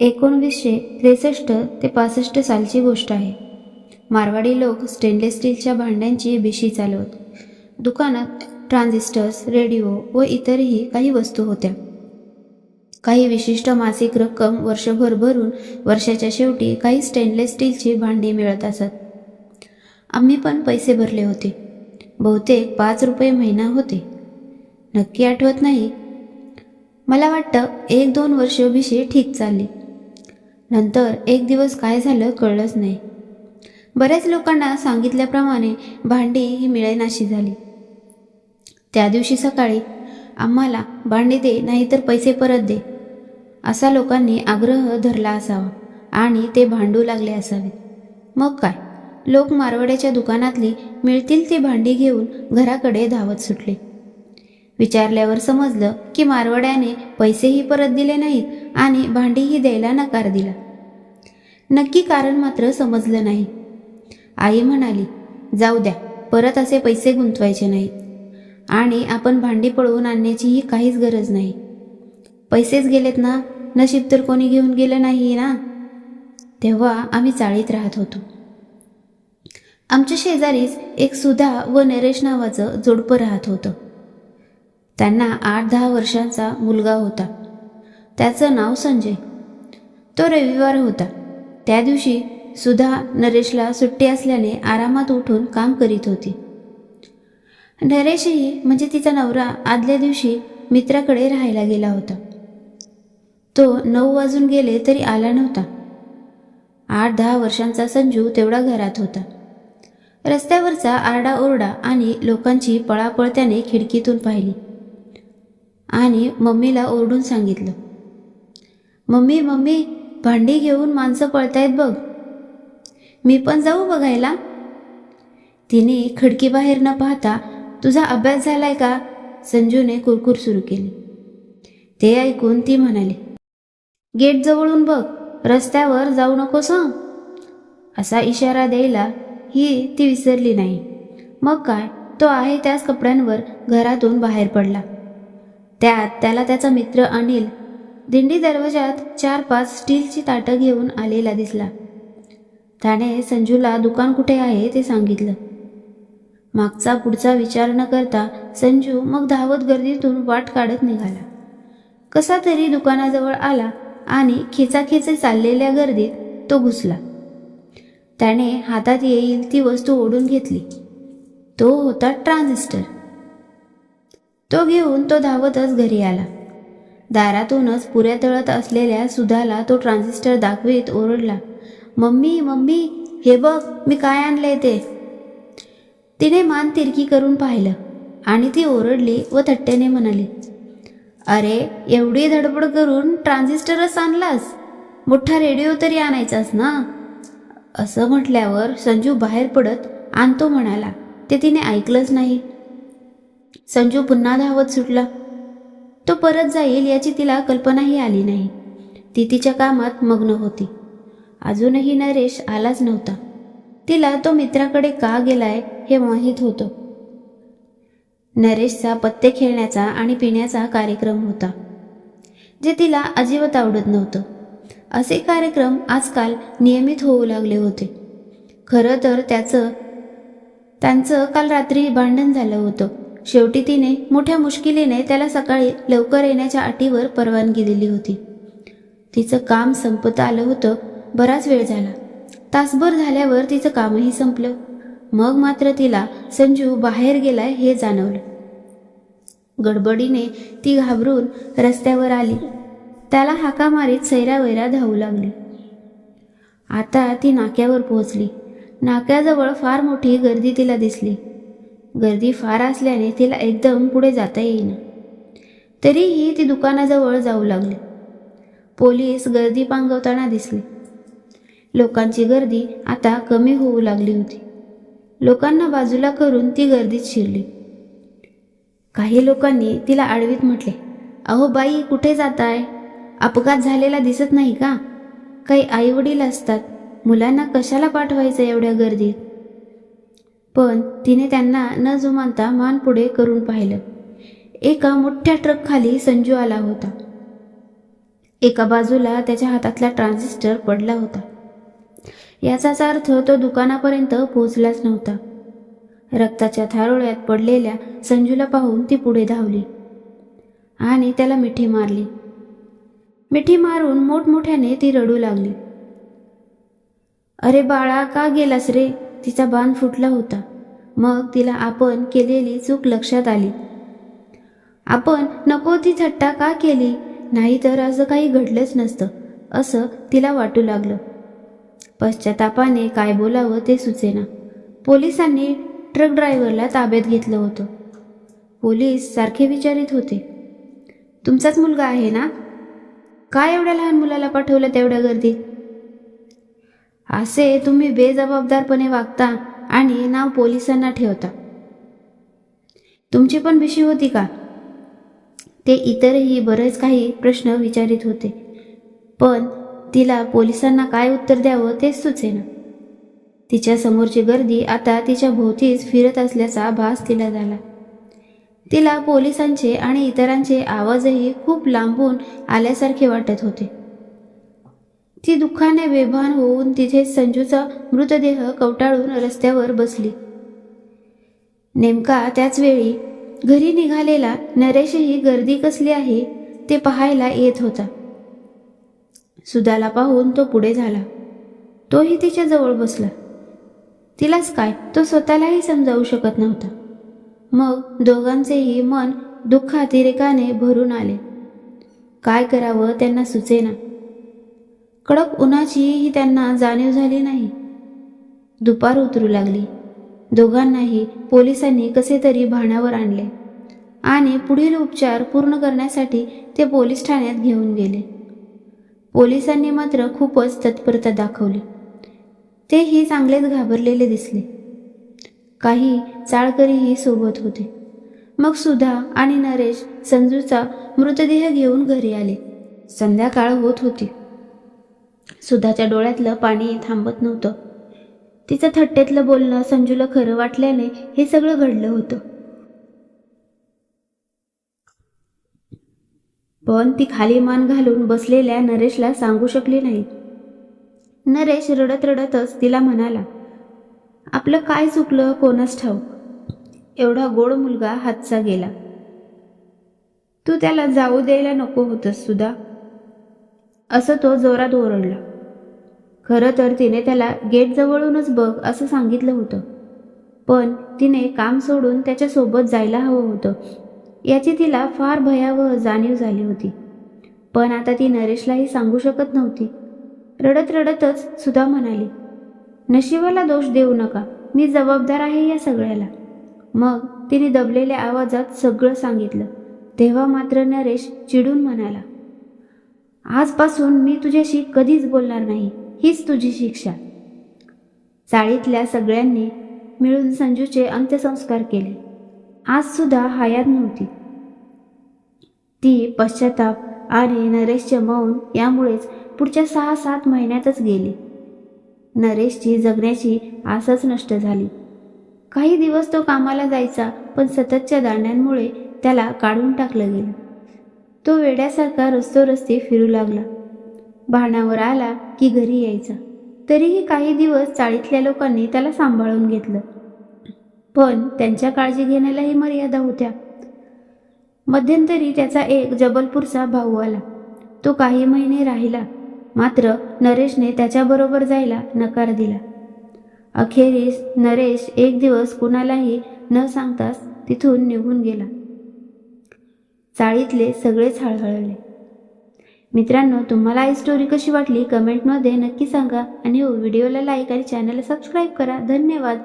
एकोणवीसशे त्रेसष्ट ते पासष्ट सालची गोष्ट आहे. मारवाडी लोक स्टेनलेस स्टीलच्या भांड्यांची बिशी चालवत. दुकानात ट्रान्झिस्टर्स रेडिओ व इतरही काही वस्तू होत्या. काही विशिष्ट मासिक रक्कम वर्षभर भरून वर्षाच्या शेवटी काही स्टेनलेस स्टीलची भांडी मिळत असत. आम्ही पण पैसे भरले होते. बहुतेक पाच रुपये महिना होते. नक्की आठवत नाही. मला वाटतं एक दोन वर्ष बिशी ठीक चालली. नंतर एक दिवस काय झालं कळलंच नाही. बऱ्याच लोकांना सांगितल्याप्रमाणे भांडी ही मिळेनाशी झाली. त्या दिवशी सकाळी आम्हाला भांडी दे नाहीतर पैसे परत दे असा लोकांनी आग्रह धरला असावा आणि ते भांडू लागले असावेत. मग काय? लोक मारवाड्याच्या दुकानातली मिळतील ती भांडी घेऊन घराकडे धावत सुटले. विचारल्यावर समजलं की मारवाड्याने पैसेही परत दिले नाहीत आणि भांडीही द्यायला नकार दिला. नक्की कारण मात्र समजलं नाही. आई म्हणाली जाऊ द्या परत असे पैसे गुंतवायचे नाहीत. आणि आपण भांडी पळवून आणण्याचीही काहीच गरज नाही. पैसेच गेलेत ना? नशीब तर कोणी घेऊन गेलं नाही ना? तेव्हा आम्ही चाळीत राहत होतो. आमच्या शेजारीच एक सुधा व नरेश नावाचं जोडपं राहत होतं. त्यांना आठ दहा वर्षांचा मुलगा होता. त्याचं नाव संजय. तो रविवार होता. त्या दिवशी सुधा नरेशला सुट्टी असल्याने आरामात उठून काम करीत होती. नरेशही म्हणजे तिचा नवरा आदल्या दिवशी मित्राकडे राहायला गेला होता. तो नऊ वाजून गेले तरी आला नव्हता. आठ दहा वर्षांचा संजू तेवढा घरात होता. रस्त्यावरचा आरडाओरडा आणि लोकांची पळापळ त्याने खिडकीतून पाहिली. आणि मम्मीला ओरडून सांगितलं मम्मी मम्मी भांडी घेऊन माणसं पळतायत बघ. मी पण जाऊ बघायला. तिने खिडकीबाहेर न पाहता तुझा अभ्यास झालाय का? संजूने कुरकुर सुरू केली. ते ऐकून ती म्हणाली गेट जवळून बघ रस्त्यावर जाऊ नकोस असा इशारा द्यायला ही ती विसरली नाही. मग काय तो आहे त्याच कपड्यांवर घरातून बाहेर पडला. त्यात त्याला त्याचा मित्र अनिल दिंडी दरवाजात चार पाच स्टीलची ताटं घेऊन आलेला दिसला. त्याने संजूला दुकान कुठे आहे? ते सांगितलं. मागचा पुढचा विचार न करता संजू मग धावत गर्दीतून वाट काढत निघाला. कसा तरी दुकानाजवळ आला आणि खेचाखेचे चाललेल्या गर्दीत तो घुसला. त्याने हातात येईल ती वस्तू ओढून घेतली. तो होता ट्रान्झिस्टर. तो घेऊन तो धावतच घरी आला. दारातूनच पुऱ्या तळत असलेल्या सुधाला तो ट्रान्झिस्टर दाखवीत ओरडला. मम्मी मम्मी हे बघ मी काय आणले ते. तिने मान तिरकी करून पाहिलं आणि ती ओरडली व थट्ट्याने म्हणाली अरे एवढी धडपड करून ट्रान्झिस्टरच आणलास? मोठा रेडिओ तरी आणायचास ना? असं म्हटल्यावर संजू बाहेर पडत आणतो म्हणाला. ते तिने ऐकलंच नाही. संजू पुन्हा धावत सुटला. तो परत जाईल याची तिला कल्पनाही आली नाही. ती तिच्या कामात मग्न होती. अजूनही नरेश आलाच नव्हता. तिला तो मित्राकडे का गेलाय हे माहीत होतं. नरेशचा पत्ते खेळण्याचा आणि पिण्याचा कार्यक्रम होता जे तिला अजिबात आवडत नव्हतं. असे कार्यक्रम आजकाल नियमित होऊ लागले होते. खरं तर त्याचं त्यांचं काल रात्री भांडण झालं होतं. शेवटी तिने मोठ्या मुश्किलीने त्याला सकाळी लवकर येण्याच्या अटीवर परवानगी दिली होती. तिचं काम संपत आलं होतं बराच वेळ झाला. तासभर झाल्यावर तिचं कामही संपलं. मग मात्र तिला संजू बाहेर गेलाय हे जाणवलं. गडबडीने ती घाबरून रस्त्यावर आली. त्याला हाका मारीत सैरावैरा धावू लागली. आता ती नाक्यावर पोहोचली. नाक्याजवळ फार मोठी गर्दी तिला दिसली. गर्दी फार असल्याने तिला एकदम पुढे जाता येईना. तरीही ती दुकानाजवळ जाऊ लागली. पोलीस गर्दी पांगवताना दिसले. लोकांची गर्दी आता कमी होऊ लागली होती. लोकांना बाजूला करून ती गर्दीत शिरली. काही लोकांनी तिला आडवीत म्हटले अहो बाई कुठे जाताय? अपघात झालेला दिसत नाही का? काही आईवडील असतात. मुलांना कशाला पाठवायचं एवढ्या गर्दीत? पण तिने त्यांना न जुमानता मान पुढे करून पाहिलं. एका मोठ्या ट्रकखाली संजू आला होता. एका बाजूला त्याच्या हातातला ट्रान्झिस्टर पडला होता. याचाच अर्थ तो दुकानापर्यंत पोहोचलाच नव्हता. रक्ताच्या थारोळ्यात पडलेल्या संजूला पाहून ती पुढे धावली आणि त्याला मिठी मारली. मिठी मारून मोठमोठ्याने ती रडू लागली. अरे बाळा का गेलास रे? तिचा बाण फुटला होता. मग तिला आपण केलेली चूक लक्षात आली. आपण नको ती थट्टा का केली? नाही तर असं काही घडलंच नसतं असं तिला वाटू लागलं. पश्चातापाने काय बोलावं ते सुचेना. पोलिसांनी ट्रक ड्रायव्हरला ताब्यात घेतलं होतं. पोलीस सारखे विचारित होते. तुमचाच मुलगा आहे ना? काय एवढ्या लहान मुलाला पाठवलं तेवढ्या गर्दीत? असे तुम्ही बेजबाबदारपणे वागता आणि नाव पोलिसांना ठेवता. तुमची पण भीशी होती का? ते इतरही बरेच काही प्रश्न विचारित होते. पण तिला पोलिसांना काय उत्तर द्यावं तेच सुचेना. तिच्या समोरची गर्दी आता तिच्या भोवतीच फिरत असल्याचा भास तिला झाला. तिला पोलिसांचे आणि इतरांचे आवाजही खूप लांबून आल्यासारखे वाटत होते. ती दुःखाने बेभान होऊन तिथे संजूचा मृतदेह कवटाळून रस्त्यावर बसली. नेमका त्याच वेळी घरी निघालेला नरेशही गर्दी कसली आहे ते पाहायला येत होता. सुदाला पाहून तो पुढे झाला. तोही तिच्या जवळ बसला. तिलाच काय? तो स्वतःलाही समजावू शकत नव्हता. मग दोघांचेही मन दुःखातिरेकाने भरून आले. काय करावं त्यांना सुचेना. कडक उन्हाचीही त्यांना जाणीव झाली नाही. दुपार उतरू लागली. दोघांनाही पोलिसांनी कसे तरी भाणावर आणले आणि पुढील उपचार पूर्ण करण्यासाठी ते पोलीस ठाण्यात घेऊन गेले. पोलिसांनी मात्र खूपच तत्परता दाखवली. तेही चांगलेच घाबरलेले दिसले. काही चाळकरीही सोबत होते. मग सुधा आणि नरेश संजूचा मृतदेह घेऊन घरी आले. संध्याकाळ होत होती. सुधाच्या डोळ्यातलं पाणी थांबत नव्हतं. तिचं थट्टेतलं बोलणं संजूला खरं वाटल्याने हे सगळं घडलं होतं. पण ती खाली मान घालून बसलेल्या नरेशला सांगू शकली नाही. नरेश रडत रडतच तिला म्हणाला आपलं काय चुकलं कोणच ठाऊक. एवढा गोड मुलगा हातचा गेला. तू त्याला जाऊ द्यायला नको होतस सुद्धा असं तो जोरात ओरडला. खरं तर तिने त्याला गेटजवळूनच बघ असं सांगितलं होतं. पण तिने काम सोडून त्याच्यासोबत जायला हवं होतं. याची तिला फार भयावह जाणीव झाली होती. पण आता ती नरेशलाही सांगू शकत नव्हती. रडत रडतच सुद्धा म्हणाली नशिबाला दोष देऊ नका. मी जबाबदार आहे या सगळ्याला. मग तिने दबलेल्या आवाजात सगळं सांगितलं. तेव्हा मात्र नरेश चिडून म्हणाला आजपासून मी तुझ्याशी कधीच बोलणार नाही हीच तुझी शिक्षा. चाळीतल्या सगळ्यांनी मिळून संजूचे अंत्यसंस्कार केले. आज सुद्धा हयात नव्हती. ती पश्चाताप आणि नरेशचे मौन यामुळेच पुढच्या सहा सात महिन्यातच गेली. नरेशची जगण्याची आसच नष्ट झाली. काही दिवस तो कामाला जायचा पण सततच्या दांड्यांमुळे त्याला काढून टाकलं गेलं. तो वेड्यासारखा रस्ते फिरू लागला. भानावर आला की घरी यायचा. तरीही काही दिवस चाळीतल्या लोकांनी त्याला सांभाळून घेतलं. पण त्यांच्या काळजी घेण्यालाही मर्यादा होत्या. मध्यंतरी त्याचा एक जबलपूरचा भाऊ आला. तो काही महिने राहिला. मात्र नरेशने त्याच्याबरोबर जायला नकार दिला. अखेरीस नरेश एक दिवस कुणालाही न सांगताच तिथून निघून गेला. चाळीतले सगळेच हळहळले. मित्रांनो तुम्हाला ही स्टोरी कशी वाटली? कमेंटमध्ये नक्की सांगा आणि हो व्हिडिओला लाईक आणि चॅनलला सबस्क्राईब करा. धन्यवाद!